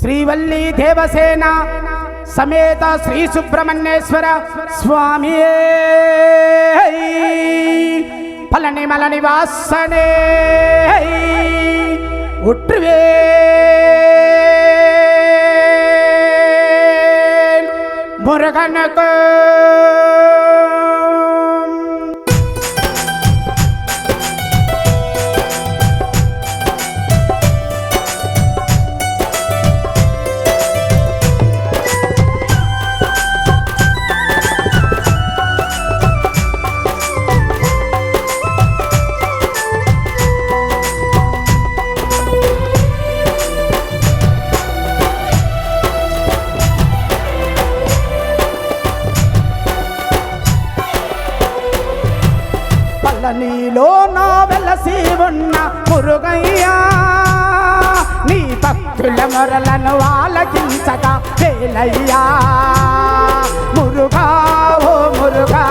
శ్రీవల్లి దేవసేన సమేత శ్రీ సుబ్రహ్మణ్యేశ్వర స్వామి పళని మల నివాసనే. ఒట్టువే మురగనకు నీలో నా వెలసి ఉన్న మురుగయ్యా. నీ భక్తుల మొరలను ఆలకించగా వేలయ్యా మురుగా ఓ మురుగా.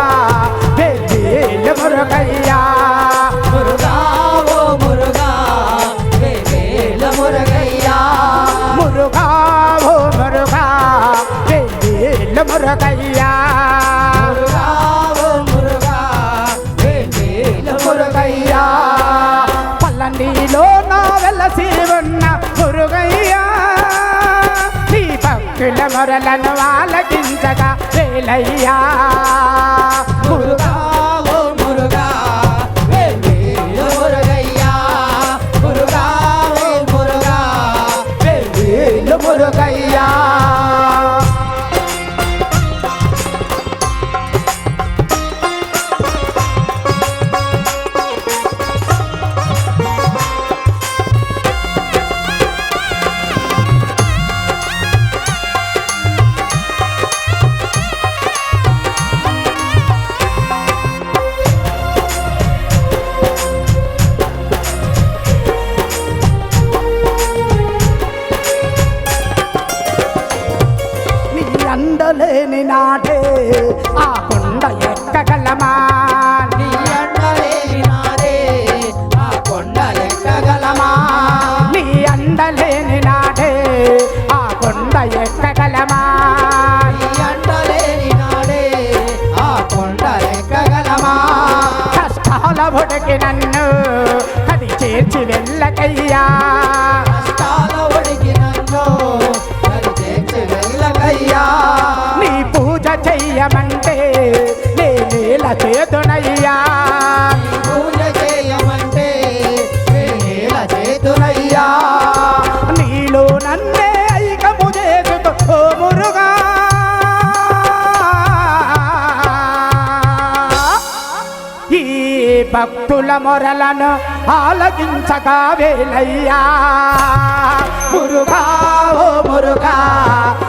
మొరలను ఆలకించగా వేలయ్యా. లేని నాటే. ఆ కొండ ఎక్కగలమా? నీ అండ లేని నాటే ఆ కొండ ఎక్కగలమా? నీ అండ లేని నాటే. ఆ కొండ ఎక్కగలమా? నీ అండ లేని నాడే. ఆ కొండ ఎక్కగలమా? కష్టాల బుడికి నన్ను అది చేర్చి వెళ్ళకయ్యా. కష్టాల ఒడికి నన్ను చేతునయ్యా నీ పూజ చేయమంటే చేతులయ్యా. నీలో నన్నే ఐకము చేసుకు మురుగా. ఈ భక్తుల మొరలను ఆలకించగా వేలయ్యా. మురుగా ఓ మురుగా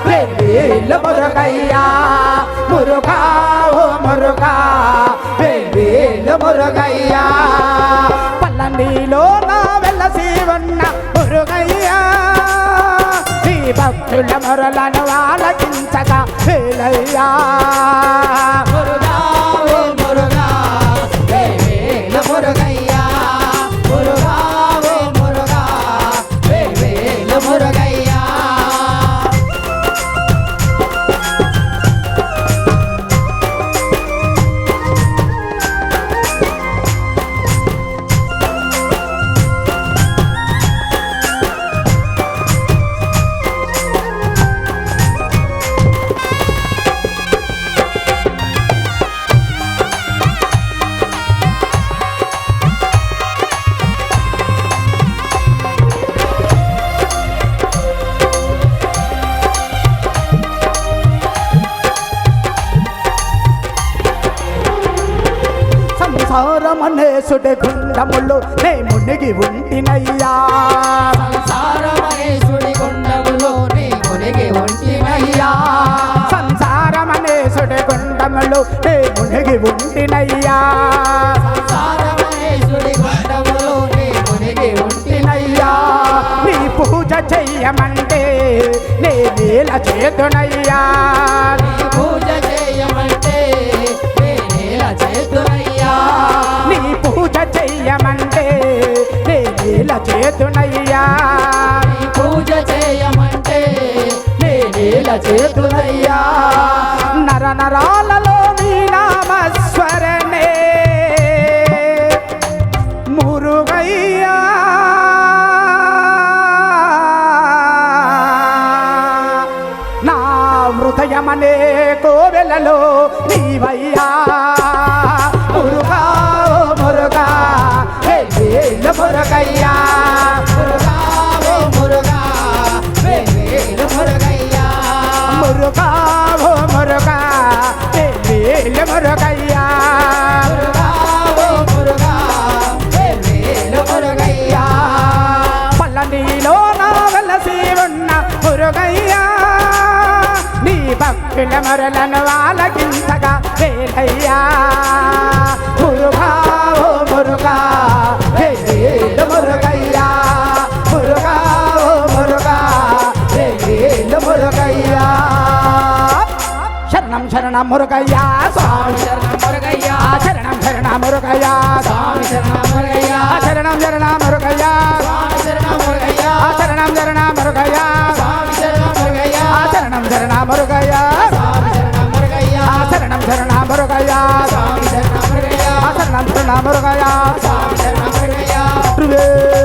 వేలు మురుగయ్యా భక్తుల మొరలను ఆలకించగా వేలయ్యా సంసారమనేసుడి గుండములు నే మునిగి ఉంటినయ్యా. సంసారమనేశుడి గుండములో నీ మునిగి ఒంటినయ్యా సంసారమనేసుడి గుండములు నే మునిగి ఉంటినయ్యా. సంసారమనేశుడి గుండములో నీ మునిగి ఒంటినయ్యా నీ పూజ చెయ్యమంటే నే నీల చేతునయ్యా. చేతునయ్యా. పూజ చేయమంటే చేతులయ్యా. నర నరాలలో నీ నామస్మరణే మురుగయ్యా. నా హృదయమనే కోవెలలో నీవయ్యా. మురుగా మురుగా మురుగయ్యా. నీ భక్తుల మరలను ఆలకించగా వేలయ్యా. మురుగా ఓ మురుగా మురుగయ్యా. మురుగా ఓ మురుగా మురుగయ్యా. శరణం శరణం మురుగయ్యా. స్వామి శరణం మురుగయ్యా. శరణం శరణం మురుగయ్యా. స్వామి శరణం మురుగయ్యా. சரணம் முருகையா சரணம் சரணம் முருகையா சரணம் சரணம் முருகையா முருகையா